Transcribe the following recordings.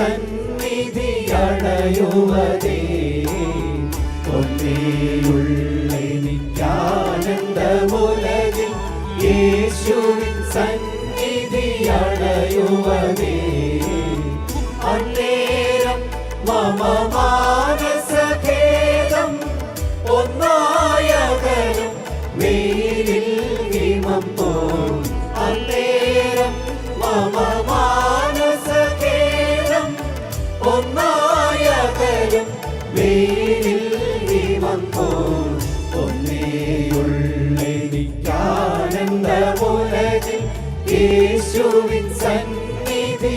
സന്നിധി അണയുവതേ. ഒന്നേയുള്ളിക്കാനന്ദമുലകിൽ യേശുവിൻ സന്നിധി അണയുവതേ. അന്നേരം മമ ഒന്നേയുള്ളെനിക്കാനന്ദമുലകിൽ യേശുവിൻ സന്നിധി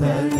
the end.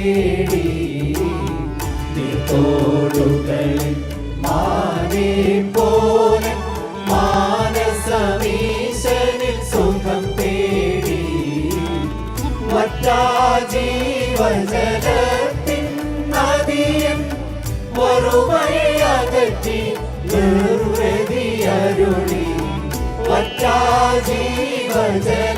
തേടി തോടുകളിൽ മാനേ പോലെ മാനസമീശനിൽ സുഖം തേടി മറ്റാ ജീവജലത്തിൻ നദിയൻ വറുവഴിയകറ്റി നിർവൃതിയരുളി മറ്റാ ജീവജലത്തിൻ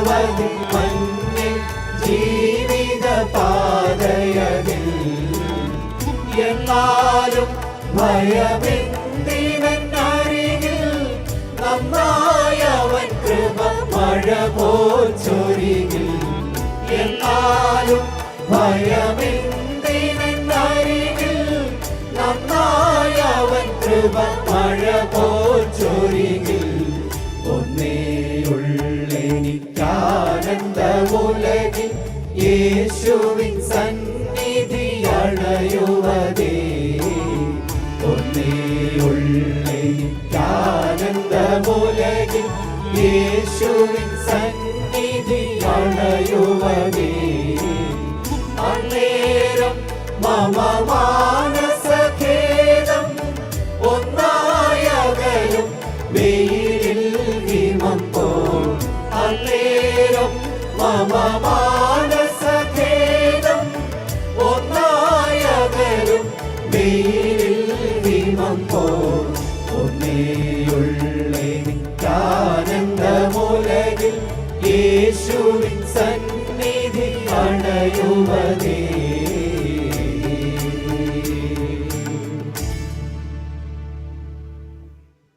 താഴ്വരയുണ്ടെനിക്കനവധി മഞ്ഞിൽ ജീവിത പാതയതിൽ എന്നാലും ഭയമെന്തിനരികിൽ നന്നായവൻ കൃപ മഴ പോച്ചൊരികിൽ എന്നാലും ഭയമെന്തിനരികിൽ കൃപ മഴ ഒന്നേയുള്ളെനിക്കാനന്ദമുലകിൽ യേശുവിൻ സന്നിധി അണയുവതേ. യേശുവിൻ സന്നിധി അണയുവതേ. അന്നേരം ഒന്നായകലും വെയിലിൽ മമ മാനസഖേദം ഒന്നായകലും വെയിലിൽ ഹിമം പോൽ ഒന്നേയുള്ളെനിക്കാനന്ദമുലകിൽ യേശുവിൻ സന്നിധി അണയുവതേ.